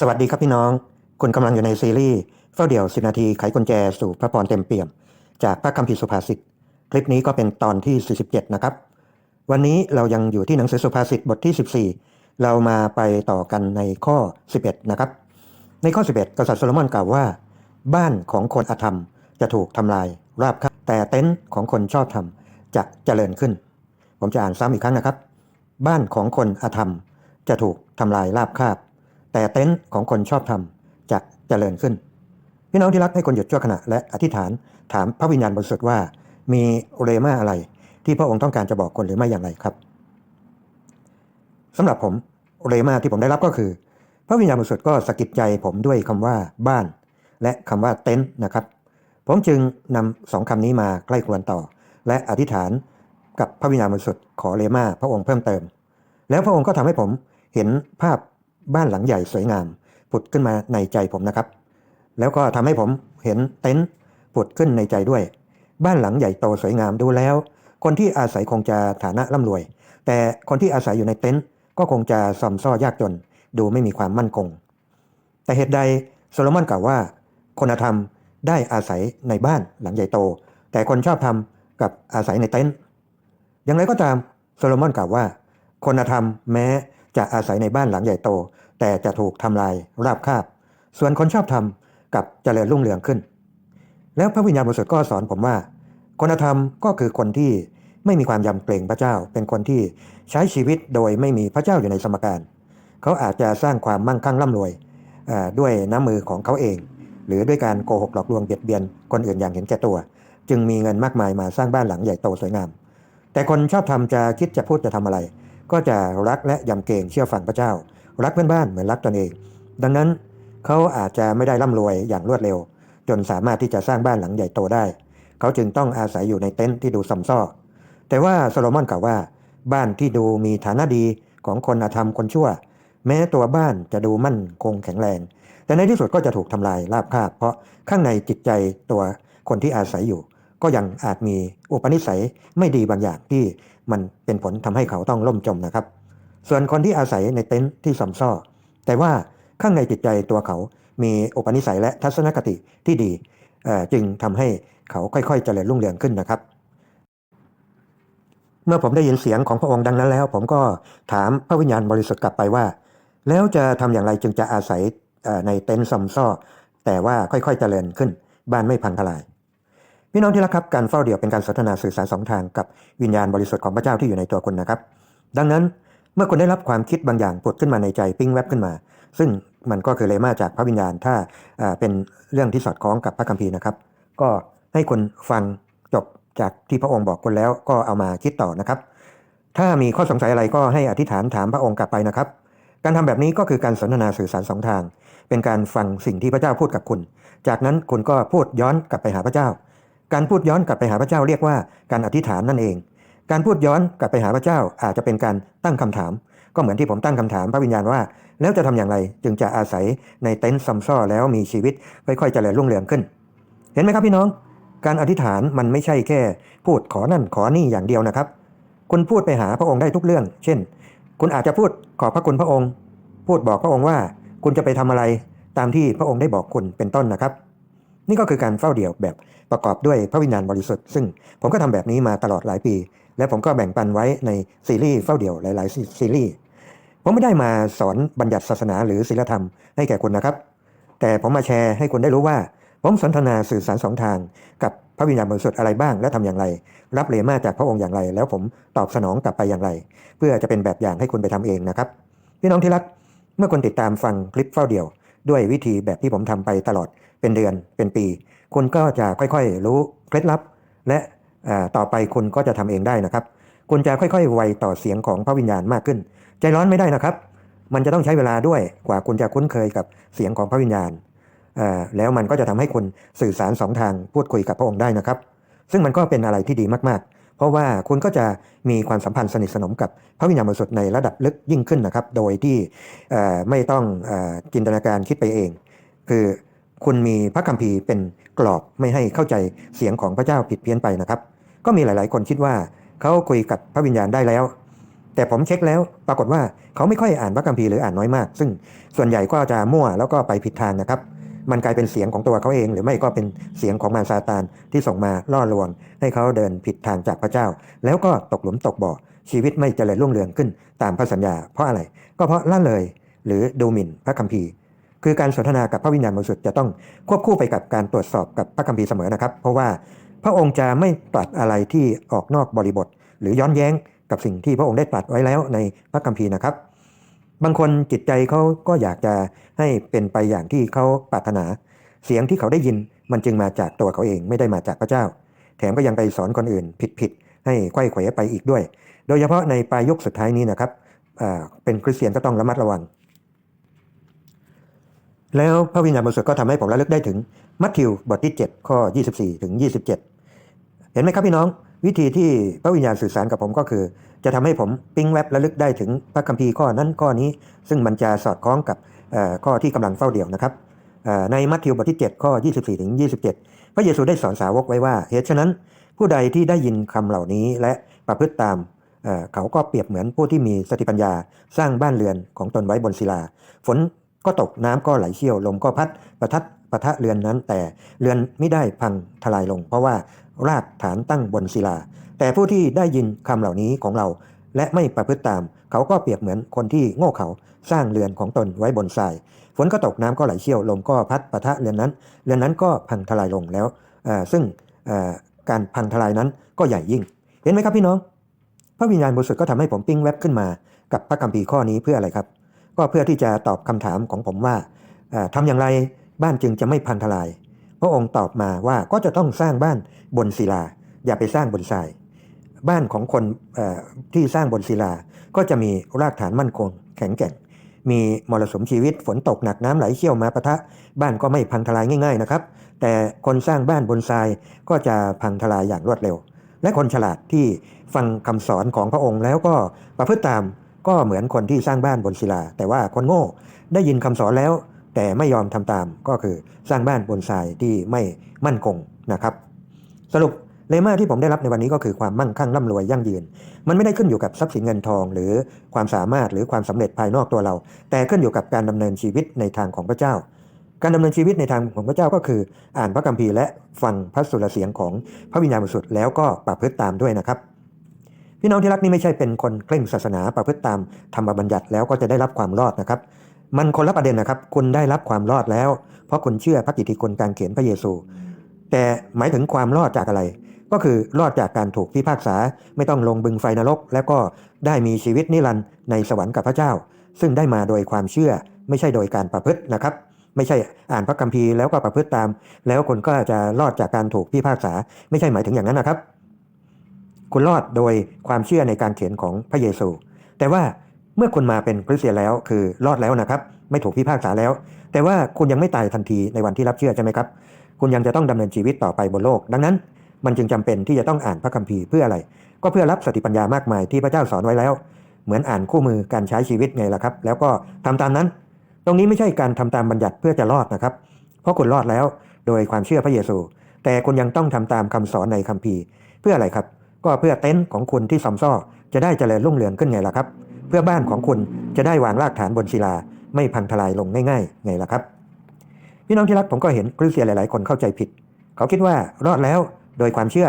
สวัสดีครับพี่น้อง คุณกำลังอยู่ในซีรีส์เฝ้าเดี่ยว 10 นาทีไขกุญแจสู่พระพรเต็มเปี่ยม จากพระคัมภีร์สุภาษิต คลิปนี้ก็เป็นตอนที่ 47 นะครับ วันนี้เรายังอยู่ที่หนังสือสุภาษิตบทที่ 14 เรามาไปต่อกันในข้อ 11 นะครับ ในข้อ 11 กษัตริย์โซโลมอนกล่าวว่า บ้านของคนอธรรมจะถูกทำลายราบคาบแต่เต็นท์ของคนชอบธรรมจะเจริญขึ้น ผมจะอ่านซ้ำอีกครั้งนะครับ บ้านของคนอธรรมจะถูกทำลายราบคาบ แต่เต็นท์ของคนชอบธรรมจะเจริญขึ้น พี่น้องที่รักให้คนหยุดชั่วขณะและอธิษฐานถามพระวิญญาณบริสุทธิ์ว่า มีเรมาอะไร ที่พระองค์ต้องการจะบอกคนหรือไม่อย่างไรครับสำหรับผมเรมาที่ผมได้รับก็คือ พระวิญญาณบริสุทธิ์ก็สะกิดใจผมด้วยคำว่าบ้าน และคำว่าเต็นท์นะครับ ผมจึงนำสองคำนี้มาใกล้ควรต่อ และอธิษฐานกับพระวิญญาณบริสุทธิ์ขอเรมาพระองค์เพิ่มเติม แล้วพระองค์ก็ทำให้ผมเห็นภาพ บ้านหลังใหญ่สวยงามผุดขึ้นมาในใจผมนะครับ แล้วก็ทำให้ผมเห็นเต็นท์ผุดขึ้นในใจด้วย บ้านหลังใหญ่โตสวยงามดูแล้ว คนที่อาศัยคงจะฐานะร่ำรวย แต่คนที่อาศัยอยู่ในเต็นท์ก็คงจะซอมซ่อยากจน ดูไม่มีความมั่นคง แต่เหตุใดโซโลมอนกล่าวว่า คนธรรมได้อาศัยในบ้านหลังใหญ่โต แต่คนชอบธรรมกับอาศัยในเต็นท์อย่างไรก็ตามโซโลมอนกล่าวว่า คนธรรมแม้ จะอาศัยในบ้านหลังใหญ่โต แต่จะถูกทำลายราบคาบ ส่วนคนชอบธรรมกับเจริญรุ่งเรืองขึ้น แล้วพระวิญญาณบริสุทธิ์ก็สอนผมว่าคนธรรมก็คือคนที่ไม่มีความยำเกรงพระเจ้า เป็นคนที่ใช้ชีวิตโดยไม่มีพระเจ้าอยู่ในสมการ เขาอาจจะสร้างความมั่งคั่งร่ำรวยด้วยน้ำมือของเขาเอง หรือด้วยการโกหกหลอกลวงเบียดเบียนคนอื่นอย่างเห็นแก่ตัว จึงมีเงินมากมายมาสร้างบ้านหลังใหญ่โตสวยงาม แต่คนชอบทำจะคิดจะพูดจะทำอะไร ก็จะรักและยำเกรงเชื่อฟังพระเจ้า รักเพื่อนบ้านเหมือนรักตนเอง ดังนั้นเขาอาจจะไม่ได้ร่ำรวยอย่างรวดเร็ว จนสามารถที่จะสร้างบ้านหลังใหญ่โตได้ เขาจึงต้องอาศัยอยู่ในเต็นท์ที่ดูซำซ้อแต่ว่าโซโลมอนกล่าวว่า บ้านที่ดูมีฐานะดีของคนอาธรรมคนชั่ว แม้ตัวบ้านจะดูมั่นคงแข็งแรง แต่ในที่สุดก็จะถูกทำลายราบคาบ เพราะข้างในจิตใจตัวคนที่อาศัยอยู่ ก็ยังอาจมีอุปนิสัยไม่ดีบางอย่างที่ มันเป็นผลทำให้เขาต้องล่มจมนะครับ ส่วนคนที่อาศัยในเต็นท์ที่ซำซ้อแต่ว่าข้างในจิตใจตัวเขามีอุปนิสัยและทัศนคติที่ดีจึงทำให้เขาค่อยๆเจริญรุ่งเรืองขึ้นนะครับ เมื่อผมได้ยินเสียงของพระองค์ดังนั้นแล้ว ผมก็ถามพระวิญญาณบริสุทธิ์กลับไปว่า แล้วจะทำอย่างไรจึงจะอาศัยในเต็นท์ซำซ้อแต่ว่าค่อยๆเจริญขึ้น บ้านไม่พังทลาย พี่น้องที่รักครับการเฝ้าเดี่ยวเป็นการสนทนาสื่อสารสองทางกับวิญญาณบริสุทธิ์ของพระเจ้าที่อยู่ในตัวคุณนะครับ ดังนั้นเมื่อคุณได้รับความคิดบางอย่างผุดขึ้นมาในใจปิ้งแวบขึ้นมา ซึ่งมันก็คือเลมาจากพระวิญญาณถ้าเป็นเรื่องที่สอดคล้องกับพระคัมภีร์นะครับ ก็ให้คุณฟังจบจากที่พระองค์บอกคุณแล้วก็เอามาคิดต่อนะครับ ถ้ามีข้อสงสัยอะไรก็ให้อธิษฐานถามพระองค์กลับไปนะครับ การทำแบบนี้ก็คือการสนทนาสื่อสารสองทาง เป็นการฟังสิ่งที่พระเจ้าพูดกับคุณ จากนั้นคุณก็พูดย้อนกลับไปหาพระเจ้า การพูดย้อนกลับไปหาพระเจ้าเรียกว่าการอธิษฐานนั่นเอง การพูดย้อนกลับไปหาพระเจ้าอาจจะเป็นการตั้งคำถาม ก็เหมือนที่ผมตั้งคำถามพระวิญญาณว่า แล้วจะทำอย่างไรจึงจะอาศัยในเต็นท์ซัมซ้อแล้วมีชีวิตค่อยๆเจริญรุ่งเรืองขึ้น เห็นไหมครับพี่น้อง การอธิษฐานมันไม่ใช่แค่ พูดขอนั่นขอนี่อย่างเดียวนะครับ คุณพูดไปหาพระองค์ได้ทุกเรื่อง เช่น คุณอาจจะพูดขอบพระคุณพระองค์ พูดบอกพระองค์ว่าคุณจะไปทำอะไรตามที่พระองค์ได้บอกคุณเป็นต้นนะครับ นี่ก็คือการเฝ้าเดี่ยวแบบประกอบด้วยพระวิญญาณบริสุทธิ์ซึ่งผมก็ทำแบบนี้มาตลอดหลายปี และผมก็แบ่งปันไว้ในซีรีส์เฝ้าเดี่ยวหลาย ๆ ซีรีส์ผมไม่ได้มาสอนบัญญัติศาสนาหรือศีลธรรมให้แก่คุณนะครับ แต่ผมมาแชร์ให้คุณได้รู้ว่า ผมสนทนาสื่อสารสองทาง กับพระวิญญาณบริสุทธิ์อะไรบ้างและทำอย่างไร รับเลมาจากพระองค์อย่างไร แล้วผมตอบสนองกลับไปอย่างไร เพื่อจะเป็นแบบอย่างให้คุณไปทำเองนะครับพี่น้องที่รักเมื่อคุณติดตามฟังคลิปเฝ้าเดี่ยว ด้วยวิธีแบบที่ผมทำไปตลอด เป็นเดือนเป็นปี คุณก็จะค่อยๆ รู้เคล็ดลับ และต่อไปคุณก็จะทำเองได้นะครับ คุณจะค่อยๆไวต่อเสียงของพระวิญญาณมากขึ้น ใจร้อนไม่ได้นะครับ มันจะต้องใช้เวลาด้วยกว่าคุณจะคุ้นเคยกับเสียงของพระวิญญาณแล้วมันก็จะทำให้คุณสื่อสารสองทางพูดคุยกับพระองค์ได้นะครับ ซึ่งมันก็เป็นอะไรที่ดีมากๆเพราะว่าคุณก็จะมีความสัมพันธ์สนิทสนมกับพระวิญญาณบริสุทธิ์ในระดับลึกยิ่งขึ้นนะครับ โดยที่ไม่ต้องจินตนาการคิดไปเอง คือ คุณมีพระคัมภีร์เป็นกรอบไม่ให้เข้าใจเสียงของพระเจ้าผิดเพี้ยนไปนะครับ ก็มีหลาย ๆ คนคิดว่าเขาคุยกับพระวิญญาณได้แล้ว แต่ผมเช็คแล้วปรากฏว่าเขาไม่ค่อยอ่านพระคัมภีร์หรืออ่านน้อยมาก ซึ่งส่วนใหญ่ก็จะมั่วแล้วก็ไปผิดทางนะครับ มันกลายเป็นเสียงของตัวเขาเอง หรือไม่ก็เป็นเสียงของมารซาตานที่ส่งมาล่อลวง ให้เขาเดินผิดทางจากพระเจ้า แล้วก็ตกหลุมตกบ่อชีวิตไม่เจริญรุ่งเรืองขึ้นตามพระสัญญา เพราะอะไรก็เพราะละเลยหรือดูหมิ่นพระคัมภีร์ คือการสนทนากับพระวิญญาณบริสุทธิ์จะต้องควบคู่ไปกับการตรวจสอบกับพระคัมภีร์เสมอนะครับ เพราะว่าพระองค์จะไม่ตรัสอะไรที่ออกนอกบริบท หรือย้อนแย้งกับสิ่งที่พระองค์ได้ตรัสไว้แล้วในพระคัมภีร์นะครับ บางคนจิตใจเขาก็อยากจะให้เป็นไปอย่างที่เขาปรารถนา เสียงที่เขาได้ยินมันจึงมาจากตัวเขาเองไม่ได้มาจากพระเจ้า แถมก็ยังไปสอนคนอื่นผิดๆให้ไขว้เขวไปอีกด้วย โดยเฉพาะในปลายยุคสุดท้ายนี้นะครับเป็นคริสเตียนก็ต้องระมัดระวัง แล้วพระวิญญาณบริสุทธิ์ก็ทำให้ผมระลึกได้ถึงมัทธิวบทที่ 7 ข้อ 24 ถึง 27 เห็นไหมครับพี่น้อง วิธีที่พระวิญญาณสื่อสารกับผมก็คือ จะทำให้ผมปิ๊งแวบระลึกได้ถึงพระคัมภีร์ข้อนั้นข้อนี้ ซึ่งมันจะสอดคล้องกับข้อที่กำลังเฝ้าเดี่ยวนะครับในมัทธิวบทที่ 7 ข้อ 24 ถึง 27 พระเยซูได้สอนสาวกไว้ว่าเหตุฉะนั้น ผู้ใดที่ได้ยินคำเหล่านี้และประพฤติตามเขาก็เปรียบเหมือนผู้ที่มีสติปัญญาสร้างบ้านเรือนของตนไว้บนศิลา ฝน ก็ตกน้ำก็ไหลเชี่ยวลมก็พัดประทัดประทะเรือนนั้นแต่เรือนไม่ได้พังทลายลง เพราะว่ารากฐานตั้งบนศิลา แต่ผู้ที่ได้ยินคำเหล่านี้ของเรา และไม่ประพฤติตาม เขาก็เปรียบเหมือนคนที่โง่เขาสร้างเรือนของตนไว้บนทราย ฝนก็ตกน้ำก็ไหลเชี่ยวลมก็พัดประทะเรือนนั้น เรือนนั้นก็พังทลายลงแล้วซึ่งการพังทลายนั้นก็ใหญ่ยิ่ง เห็นไหมครับพี่น้อง พระวิญญาณบริสุทธิ์ก็ทำให้ผมปิ้งแว็บขึ้นมา กับพระคัมภีร์ข้อนี้เพื่ออะไรครับ ก็เพื่อที่จะตอบคำถามของผมว่าเอ่อทำอย่างไรบ้านจึงจะไม่พังทลาย พระองค์ตอบมาว่าก็จะต้องสร้างบ้านบนศิลา อย่าไปสร้างบนทราย บ้านของคนที่สร้างบนศิลา ก็จะมีรากฐานมั่นคงแข็งแกร่ง มีมรสุมชีวิตฝนตกหนักน้ำไหลเชี่ยวมาปะทะ บ้านก็ไม่พังทลายง่าย ๆนะครับ แต่คนสร้างบ้านบนทรายก็จะพังทลายอย่างรวดเร็ว และคนฉลาดที่ฟังคำสอนของพระองค์แล้วก็ประพฤติตาม ก็เหมือนคนที่สร้างบ้านบนศิลา แต่ว่าคนโง่ได้ยินคำสอนแล้ว แต่ไม่ยอมทำตามก็คือสร้างบ้านบนทรายที่ไม่มั่นคงนะครับ สรุปเลมาที่ผมได้รับในวันนี้ก็คือความมั่งคั่งร่ำรวยยั่งยืน มันไม่ได้ขึ้นอยู่กับทรัพย์สินเงินทอง หรือความสามารถหรือความสำเร็จภายนอกตัวเรา แต่ขึ้นอยู่กับการดำเนินชีวิตในทางของพระเจ้า การดำเนินชีวิตในทางของพระเจ้าก็คือ อ่านพระคัมภีร์และฟังพระสุรเสียงของพระวิญญาณบริสุทธิ์แล้วก็ประพฤติตามด้วยนะครับ พี่น้องที่รักนี่ไม่ใช่เป็นคนเคร่งศาสนาประพฤติตามธรรมบัญญัติแล้วก็จะได้รับความรอดนะครับ มันคนละประเด็นนะครับ คุณได้รับความรอดแล้ว เพราะคุณเชื่อพระกิตติคุณการเขียนพระเยซู แต่หมายถึงความรอดจากอะไร ก็คือรอดจากการถูกพิพากษาไม่ต้องลงบึงไฟนรก แล้วก็ได้มีชีวิตนิรันดร์ในสวรรค์กับพระเจ้า ซึ่งได้มาโดยความเชื่อไม่ใช่โดยการประพฤตินะครับไม่ใช่อ่านพระคัมภีร์แล้วก็ประพฤติตาม แล้วคนก็จะรอดจากการถูกพิพากษา ไม่ใช่หมายถึงอย่างนั้นนะครับ คุณรอดโดยความเชื่อในการเขียนของพระเยซู แต่ว่าเมื่อคุณมาเป็นคริสเตียนแล้วคือรอดแล้วนะครับ ไม่ถูกพิพากษาแล้ว แต่ว่าคุณยังไม่ตายทันทีในวันที่รับเชื่อใช่ไหมครับ คุณยังจะต้องดำเนินชีวิตต่อไปบนโลก ดังนั้น มันจึงจำเป็นที่จะต้องอ่านพระคัมภีร์เพื่ออะไร ก็เพื่อรับสติปัญญามากมายที่พระเจ้าสอนไว้แล้ว เหมือนอ่านคู่มือการใช้ชีวิตไงล่ะครับ แล้วก็ทำตามนั้น ตรงนี้ไม่ใช่การทำตามบัญญัติเพื่อจะรอดนะครับ เพราะคุณรอดแล้วโดยความเชื่อพระเยซู แต่คุณยังต้องทำตามคำสอนในคัมภีร์เพื่ออะไรครับ ก็เพื่อเต็นท์ของคุณที่ซอมซ่อจะได้เจริญรุ่งเรืองขึ้นไงล่ะครับ เพื่อบ้านของคุณจะได้วางรากฐานบนศิลา ไม่พังทลายลงง่ายๆไงล่ะครับ พี่น้องที่รักผมก็เห็นคริสเตียนหลาย ๆ คนเข้าใจผิด เขาคิดว่ารอดแล้วโดยความเชื่อ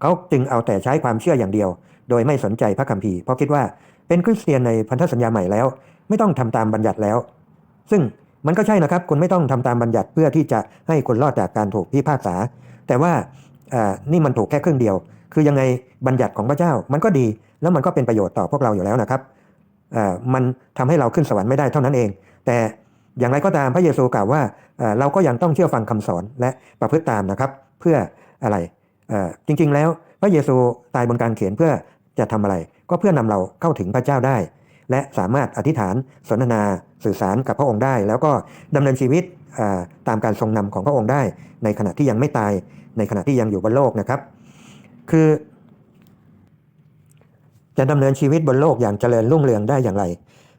เขาจึงเอาแต่ใช้ความเชื่ออย่างเดียว โดยไม่สนใจพระคัมภีร์เพราะคิดว่าเป็นคริสเตียนในพันธสัญญาใหม่แล้ว ไม่ต้องทำตามบัญญัติแล้ว ซึ่งมันก็ใช่นะครับ คุณไม่ต้องทำตามบัญญัติเพื่อที่จะให้คุณรอดจากการถูกพิพากษา แต่ว่าอ่านี่มันถูกแค่ครึ่งเดียว คือยังไงบัญญัติของพระเจ้ามันก็ดีแล้วมันก็เป็นประโยชน์ต่อพวกเราอยู่แล้วนะครับมันทำให้เราขึ้นสวรรค์ไม่ได้เท่านั้นเอง แต่อย่างไรก็ตามพระเยซูกล่าวว่าเราก็ยังต้องเชื่อฟังคำสอนและประพฤติตามนะครับ เพื่ออะไรจริงๆแล้วพระเยซูตายบนการเขียนเพื่อจะทำอะไร ก็เพื่อนำเราเข้าถึงพระเจ้าได้ และสามารถอธิษฐานสนทนาสื่อสารกับพระองค์ได้ แล้วก็ดำเนินชีวิตตามการทรงนำของพระองค์ได้ ในขณะที่ยังไม่ตายในขณะที่ยังอยู่บนโลกนะครับ คือ จะดำเนินชีวิตบนโลกอย่างเจริญรุ่งเรืองได้อย่างไร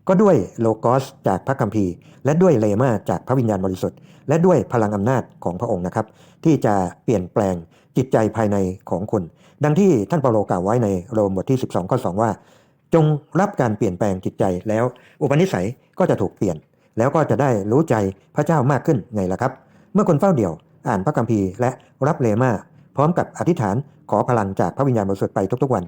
ก็ด้วยโลโกสจากพระคัมภีร์ และด้วยเลมาจากพระวิญญาณบริสุทธิ์ และด้วยพลังอำนาจของพระองค์นะครับ ที่จะเปลี่ยนแปลงจิตใจภายในของคุณ ดังที่ท่านเปาโลกล่าวไว้ในโรมบทที่ 12ข้อ2ว่า จงรับการเปลี่ยนแปลงจิตใจแล้ว อุปนิสัยก็จะถูกเปลี่ยน แล้วก็จะได้รู้ใจพระเจ้ามากขึ้นไงล่ะครับ เมื่อคนเฝ้าเดี่ยว อ่านพระคัมภีร์และรับเลมา พร้อมกับอธิษฐานขอพลังจากพระวิญญาณบริสุทธิ์ไปทุกๆวัน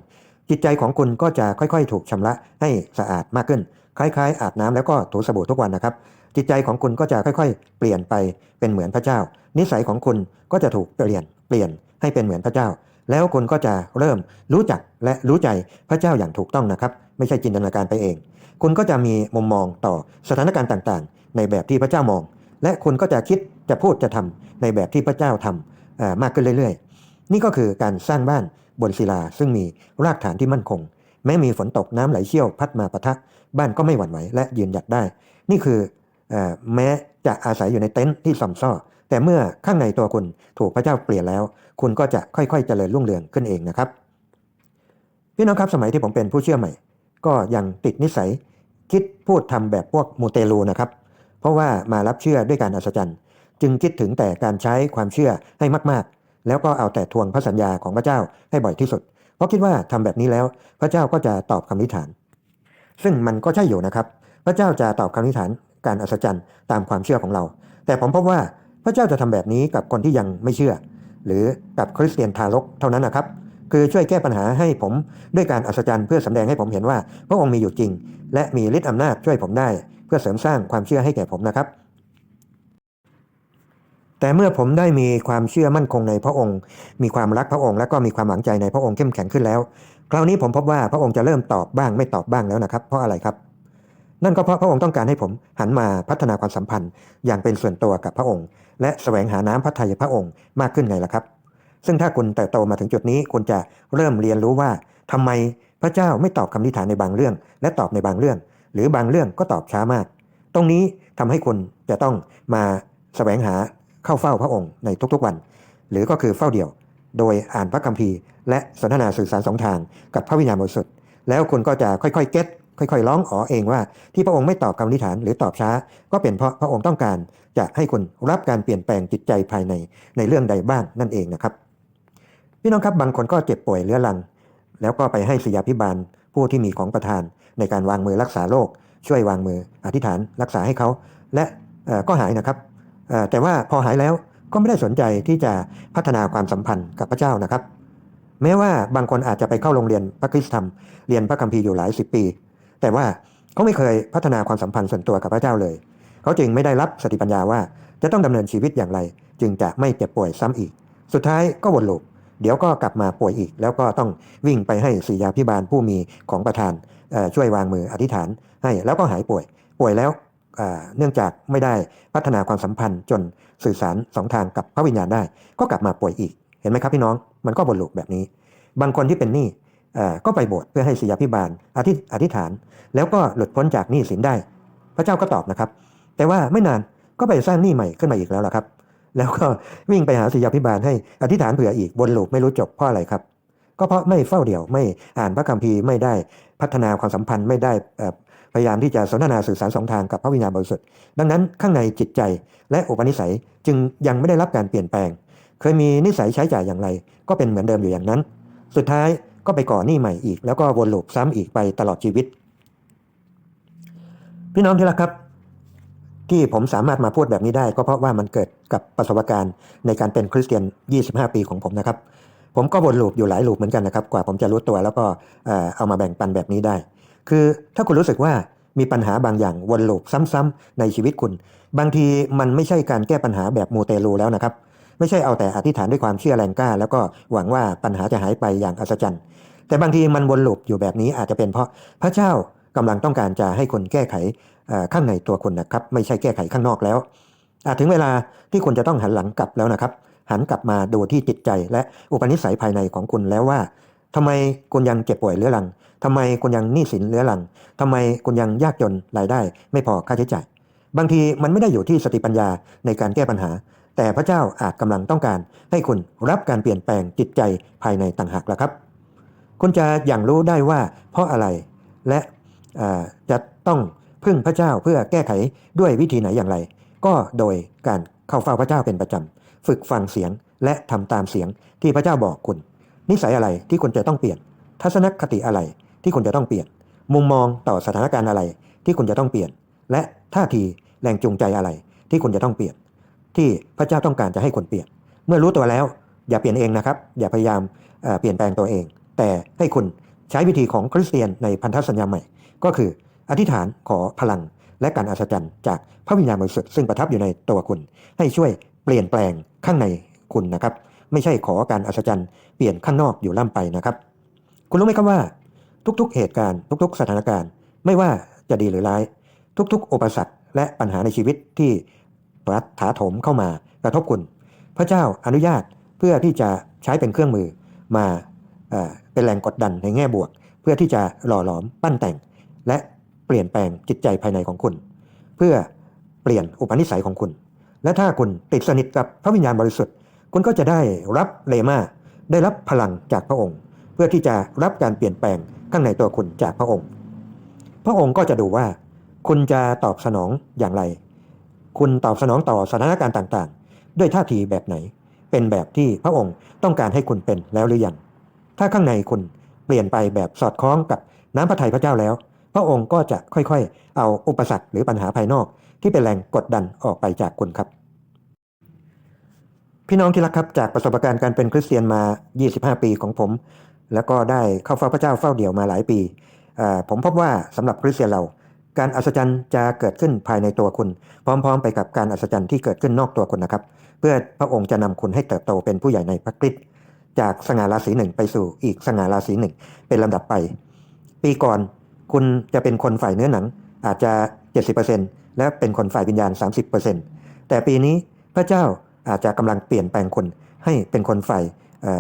จิตใจของคุณก็จะค่อยๆ ถูกชำระให้สะอาดมากขึ้น คล้ายๆ อาบน้ำแล้วก็ถูสบู่ทุกวันนะครับ จิตใจของคุณก็จะค่อยๆ เปลี่ยนไปเป็นเหมือนพระเจ้า นิสัยของคุณก็จะถูกเปลี่ยนเปลี่ยนให้เป็นเหมือนพระเจ้า แล้วคุณก็จะเริ่มรู้จักและรู้ใจพระเจ้าอย่างถูกต้องนะครับ ไม่ใช่จินตนาการไปเอง คุณก็จะมีมุมมองต่อสถานการณ์ต่างๆ ในแบบที่พระเจ้ามอง และคุณก็จะคิดจะพูดจะทำในแบบที่พระเจ้าทำอ่ามากขึ้นเรื่อยๆ นี่ก็คือการสร้างบ้านบนศิลาซึ่งมีรากฐานที่มั่นคง แม้มีฝนตกน้ำไหลเชี่ยวพัดมาปะทะ บ้านก็ไม่หวั่นไหวและยืนหยัดได้ นี่คืออแม้จะอาศัยอยู่ในเต็นท์ที่ซอมซ่อแต่เมื่อข้างในตัวคุณถูกพระเจ้าเปลี่ยนแล้ว คุณก็จะค่อยๆเจริญรุ่งเรืองขึ้นเองนะครับ พี่น้องครับสมัยที่ผมเป็นผู้เชื่อใหม่ ก็ยังติดนิสัย คิดพูดทำแบบพวกมูเตลูนะครับ เพราะว่ามารับเชื่อด้วยการอัศจรรย์ จึงคิดถึงแต่การใช้ความเชื่อให้มากๆ แล้วก็เอาแต่ทวงพระสัญญาของพระเจ้าให้บ่อยที่สุด เพราะคิดว่าทำแบบนี้แล้ว พระเจ้าก็จะตอบคำอธิฐาน ซึ่งมันก็ใช่อยู่นะครับ พระเจ้าจะตอบคำอธิฐานการอัศจรรย์ตามความเชื่อของเรา แต่ผมพบว่าพระเจ้าจะทำแบบนี้กับคนที่ยังไม่เชื่อ หรือกับคริสเตียนทารกเท่านั้นนะครับ คือช่วยแก้ปัญหาให้ผมด้วยการอัศจรรย์เพื่อสำแดงให้ผมเห็นว่าพระองค์มีอยู่จริง และมีฤทธิ์อำนาจช่วยผมได้ เพื่อเสริมสร้างความเชื่อให้แก่ผมนะครับ แต่เมื่อผมได้มีความเชื่อมั่นคงในพระองค์ มีความรักพระองค์และก็มีความหวังใจในพระองค์เข้มแข็งขึ้นแล้ว คราวนี้ผมพบว่าพระองค์จะเริ่มตอบบ้างไม่ตอบบ้างแล้วนะครับ เพราะอะไรครับ นั่นก็เพราะพระองค์ต้องการให้ผมหันมาพัฒนาความสัมพันธ์ อย่างเป็นส่วนตัวกับพระองค์ และแสวงหาน้ำพระทัยพระองค์มากขึ้นไงล่ะครับ ซึ่งถ้าคุณเติบโตมาถึงจุดนี้คุณจะเริ่มเรียนรู้ว่าทำไมพระเจ้าไม่ตอบคำอธิฐานในบางเรื่อง และตอบในบางเรื่อง หรือบางเรื่องก็ตอบช้ามาก ตรงนี้ทำให้คุณจะต้องมาแสวงหา เข้าเฝ้าพระองค์ในทุกๆวัน หรือก็คือเฝ้าเดี่ยว โดยอ่านพระคัมภีร์ และสนทนาสื่อสารสองทางกับพระวิญญาณบริสุทธิ์แล้วคุณก็จะค่อยๆเก็ตค่อยๆร้องอ๋อเองว่าที่พระองค์ไม่ตอบคำอธิฐานหรือตอบช้า ก็เป็นเพราะพระองค์ต้องการจะให้คุณรับการเปลี่ยนแปลงจิตใจภายในในเรื่องใดบ้างนั่นเองนะครับ พี่น้องครับบางคนก็เจ็บป่วยเรื้อรัง แล้วก็ไปให้ศิยาพิบาลผู้ที่มีของประทาน ในการวางมือรักษาโรคช่วยวางมืออธิษฐานรักษาให้เขา และก็หายนะครับ แต่ว่าพอหายแล้วก็ไม่ได้สนใจที่จะพัฒนาความสัมพันธ์กับพระเจ้านะครับ แม้ว่าบางคนอาจจะไปเข้าโรงเรียนพระคริสตธรรมเรียนพระคัมภีร์อยู่หลายสิบปี แต่ว่าเขาไม่เคยพัฒนาความสัมพันธ์ส่วนตัวกับพระเจ้าเลย เขาจึงไม่ได้รับสติปัญญาว่าจะต้องดำเนินชีวิตอย่างไร จึงจะไม่เจ็บป่วยซ้ำอีก สุดท้ายก็วนลูปเดี๋ยวก็กลับมาป่วยอีก แล้วก็ต้องวิ่งไปให้ศิยาพิบาลผู้มีของประทานช่วยวางมืออธิษฐานให้แล้วก็หายป่วย ป่วยแล้ว เนื่องจากไม่ได้พัฒนาความสัมพันธ์จนสื่อสารสองทางกับพระวิญญาณได้ ก็กลับมาป่วยอีก เห็นไหมครับพี่น้อง มันก็วนลูปแบบนี้ บางคนที่เป็นหนี้ก็ไปโบสถ์เพื่อให้ศิยาพิบาลอธิอธิษฐาน แล้วก็หลุดพ้นจากหนี้สินได้ พระเจ้าก็ตอบนะครับ แต่ว่าไม่นานก็ไปสร้างหนี้ใหม่ขึ้นมาอีกแล้วล่ะครับ แล้วก็วิ่งไปหาศิยาพิบาลให้อธิษฐานเผื่ออีกวนลูปไม่รู้จบเพราะอะไรครับ ก็เพราะไม่เฝ้าเดี่ยวไม่อ่านพระคัมภีร์ไม่ได้พัฒนาความสัมพันธ์ไม่ได้อ่อ พยายามที่จะสนทนาสื่อสารสองทางกับพระวิญญาณบริสุทธิ์ ดังนั้นข้างในจิตใจและอุปนิสัยจึงยังไม่ได้รับการเปลี่ยนแปลง เคยมีนิสัยใช้จ่ายอย่างไร ก็เป็นเหมือนเดิมอยู่อย่างนั้น สุดท้ายก็ไปก่อหนี้ใหม่อีก แล้วก็วนลูปซ้ำอีกไปตลอดชีวิต พี่น้องที่รักครับ ที่ผมสามารถมาพูดแบบนี้ได้ ก็เพราะว่ามันเกิดกับประสบการณ์ในการเป็นคริสเตียน 25 ปีของผมนะครับ ผมก็วนลูปอยู่หลายลูปเหมือนกันนะครับ กว่าผมจะรู้ตัวแล้วก็เอามาแบ่งปันแบบนี้ได้ คือถ้าคุณรู้สึกว่ามีปัญหาบางอย่างวนลูปซ้ำๆในชีวิตคุณ บางทีมันไม่ใช่การแก้ปัญหาแบบมูเตลูแล้วนะครับ ไม่ใช่เอาแต่อธิษฐานด้วยความเชื่อแรงกล้า แล้วก็หวังว่าปัญหาจะหายไปอย่างอัศจรรย์ แต่บางทีมันวนลูปอยู่แบบนี้อาจจะเป็นเพราะพระเจ้ากำลังต้องการจะให้คุณแก้ไขข้างในตัวคุณนะครับ ไม่ใช่แก้ไขข้างนอกแล้ว อาจถึงเวลาที่คุณจะต้องหันหลังกลับแล้วนะครับ หันกลับมาดูที่จิตใจและอุปนิสัยภายในของคุณแล้วว่าทำไมคุณยังเจ็บป่วยเรื้อรัง ทำไมคุณยังหนี้สินเรื้อรังทำไมคุณยังยากจนรายได้ ไม่พอค่าใช้จ่าย บางทีมันไม่ได้อยู่ที่สติปัญญาในการแก้ปัญหา แต่พระเจ้าอาจกำลังต้องการ ให้คุณรับการเปลี่ยนแปลงจิตใจภายในต่างหากละครับ คุณจะอย่างรู้ได้ว่าเพราะอะไรและจะต้องพึ่งพระเจ้าเพื่อแก้ไขด้วยวิธีไหนอย่างไร ก็โดยการเข้าเฝ้าพระเจ้าเป็นประจำฝึกฟังเสียงและทำตามเสียงที่พระเจ้าบอกคุณ นิสัยอะไรที่คุณจะต้องเปลี่ยน ทัศนคติอะไร ที่คุณจะต้องเปลี่ยน มุมมองต่อสถานการณ์อะไรที่คุณจะต้องเปลี่ยน และท่าทีแรงจูงใจอะไรที่คุณจะต้องเปลี่ยน ที่พระเจ้าต้องการจะให้คุณเปลี่ยน เมื่อรู้ตัวแล้วอย่าเปลี่ยนเองนะครับ อย่าพยายามเอ่อเปลี่ยนแปลงตัวเอง แต่ให้คุณใช้วิธีของคริสเตียนในพันธสัญญาใหม่ ก็คืออธิษฐานขอพลังและการอัศจรรย์จากพระวิญญาณบริสุทธิ์ซึ่งประทับอยู่ในตัวคุณ ให้ช่วยเปลี่ยนแปลงข้างในคุณนะครับ ไม่ใช่ขอการอัศจรรย์เปลี่ยนข้างนอกอยู่ล่ำไปนะครับ คุณรู้ไหมครับว่า ทุกๆ เหตุการณ์ ทุก ๆ สถานการณ์ ไม่ว่าจะดีหรือร้าย ทุกๆ อุปสรรคและปัญหาในชีวิตที่ถาถมเข้ามากระทบคุณ พระเจ้าอนุญาตเพื่อที่จะใช้เป็นเครื่องมือมาเป็นแรงกดดันในแง่บวก เพื่อที่จะหล่อหลอมปั้นแต่ง และเปลี่ยนแปลงจิตใจภายในของคุณ เพื่อเปลี่ยนอุปนิสัยของคุณ และถ้าคุณติดสนิทกับพระวิญญาณบริสุทธิ์ คุณก็จะได้รับเลมาได้รับพลังจากพระองค์ เพื่อที่จะรับการเปลี่ยนแปลง ข้างในตัวคุณจากพระองค์ พระองค์ก็จะดูว่า คุณจะตอบสนองอย่างไร คุณตอบสนองต่อสถานการณ์ต่างๆ ด้วยท่าทีแบบไหน เป็นแบบที่พระองค์ต้องการให้คุณเป็นแล้วหรือยัง ถ้าข้างในคุณเปลี่ยนไปแบบสอดคล้องกับน้ำพระทัยพระเจ้าแล้ว พระองค์ก็จะค่อยๆ เอาอุปสรรคหรือปัญหาภายนอกที่เป็นแรงกดดันออกไปจากคุณครับ พี่น้องที่รักครับจากประสบการณ์การเป็นคริสเตียนมา 25 ปีของผม แล้วก็ได้เข้าเฝ้าพระเจ้าเฝ้าเดี่ยวมาหลายปี ผมพบว่าสำหรับคริสเตียนเรา การอัศจรรย์จะเกิดขึ้นภายในตัวคุณ พร้อมๆ ไปกับการอัศจรรย์ที่เกิดขึ้นนอกตัวคุณนะครับ เพื่อพระองค์จะนำคุณให้เติบโตเป็นผู้ใหญ่ในพระคริสต์จากสง่าราศีหนึ่งไปสู่อีกสง่าราศีหนึ่งเป็นลำดับไป ปีก่อนคุณจะเป็นคนฝ่ายเนื้อหนังอาจจะ 70%และเป็นคนฝ่ายวิญญาณ 30%แต่ปีนี้พระเจ้าอาจจะกำลังเปลี่ยนแปลงคุณให้เป็นคนฝ่าย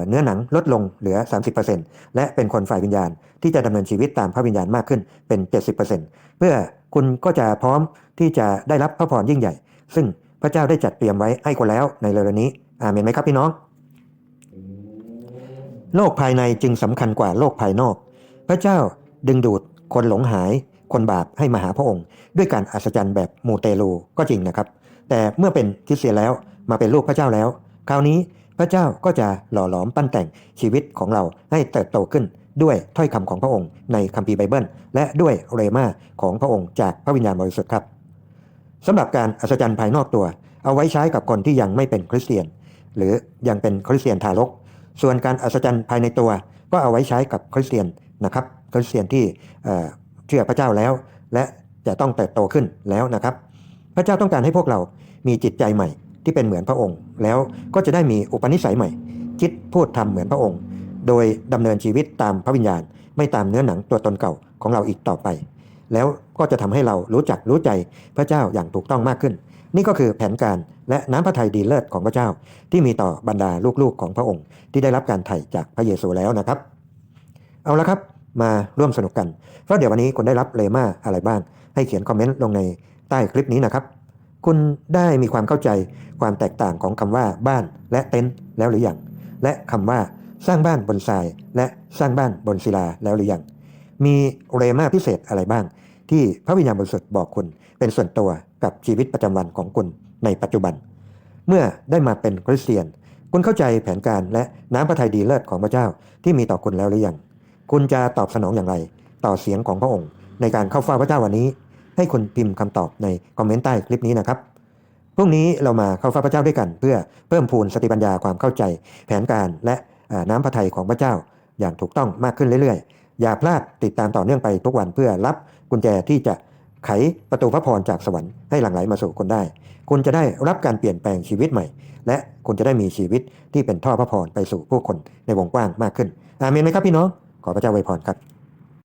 เนื้อหนังลดลงเหลือ 30%และเป็นคนฝ่ายวิญญาณ ที่จะดำเนินชีวิตตามพระวิญญาณมากขึ้นเป็น 70%เพื่อคุณก็จะพร้อมที่จะได้รับพระพรยิ่งใหญ่ ซึ่งพระเจ้าได้จัดเตรียมไว้ให้คุณแล้วในเร็วๆนี้ อาเมนไหมครับพี่น้อง โลกภายในจึงสำคัญกว่าโลกภายนอก พระเจ้าดึงดูดคนหลงหาย คนบาปให้มาหาพระองค์ ด้วยการอัศจรรย์แบบมูเตลูก็จริงนะครับ แต่เมื่อเป็นคริสเตียนแล้วมาเป็นลูกพระเจ้าแล้ว คราวนี้ พระเจ้าก็จะหล่อหลอมปั้นแต่งชีวิตของเราให้เติบโตขึ้นด้วยถ้อยคำของพระองค์ในคัมภีร์ไบเบิล และด้วยเรมาของพระองค์จากพระวิญญาณบริสุทธิ์ครับสำหรับการอัศจรรย์ภายนอกตัว เอาไว้ใช้กับคนที่ยังไม่เป็นคริสเตียน หรือยังเป็นคริสเตียนทารก ส่วนการอัศจรรย์ภายในตัว ก็เอาไว้ใช้กับคริสเตียนนะครับคริสเตียนที่เชื่อพระเจ้าแล้ว และจะต้องเติบโตขึ้นแล้วนะครับ พระเจ้าต้องการให้พวกเรามีจิตใจใหม่ ที่เป็นเหมือนพระองค์ แล้วก็จะได้มีอุปนิสัยใหม่ คิดพูดทำเหมือนพระองค์ โดยดำเนินชีวิตตามพระวิญญาณ ไม่ตามเนื้อหนังตัวตนเก่าของเราอีกต่อไป แล้วก็จะทำให้เรารู้จักรู้ใจพระเจ้าอย่างถูกต้องมากขึ้น นี่ก็คือแผนการและน้ำพระทัยดีเลิศของพระเจ้า ที่มีต่อบรรดาลูกๆของพระองค์ ที่ได้รับการไถ่จากพระเยซูแล้วนะครับ เอาละครับมาร่วมสนุกกันเพราะเดี๋ยววันนี้คุณได้รับเลมาอะไรบ้าง ให้เขียนคอมเมนต์ลงในใต้คลิปนี้นะครับ คุณได้มีความเข้าใจความแตกต่างของคำว่าบ้านและเต็นท์แล้วหรือยังและคำว่าสร้างบ้านบนทรายและสร้างบ้านบนศิลาแล้วหรือยังมีเรมาพิเศษอะไรบ้าง ที่พระวิญญาณบริสุทธิ์บอกคุณ เป็นส่วนตัวกับชีวิตประจำวันของคุณในปัจจุบัน เมื่อได้มาเป็นคริสเตียน คุณเข้าใจแผนการและน้ำพระทัยดีเลิศของพระเจ้าที่มีต่อคุณแล้วหรือยังคุณจะตอบสนองอย่างไร ต่อเสียงของพระองค์ ในการเข้าเฝ้าพระเจ้าวันนี้ ให้คุณพิมพ์คำตอบในคอมเมนต์ใต้คลิปนี้นะครับพรุ่งนี้เรามาเข้าเฝ้าพระเจ้าด้วยกัน เพื่อเพิ่มพูนสติปัญญาความเข้าใจ แผนการและน้ำพระทัยของพระเจ้า อย่างถูกต้องมากขึ้นเรื่อยๆ อย่าพลาดติดตามต่อเนื่องไปทุกวันเพื่อรับกุญแจที่จะไขประตูพระพรจากสวรรค์ให้หลั่งไหลมาสู่คุณได้ คุณจะได้รับการเปลี่ยนแปลงชีวิตใหม่ และคุณจะได้มีชีวิตที่เป็นท่อพระพรไปสู่ผู้คนในวงกว้างมากขึ้น อาเมนไหมครับพี่น้อง ขอพระเจ้าอวยพรครับ